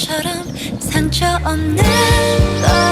것처럼 상처 없는 걸.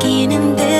바뀌는데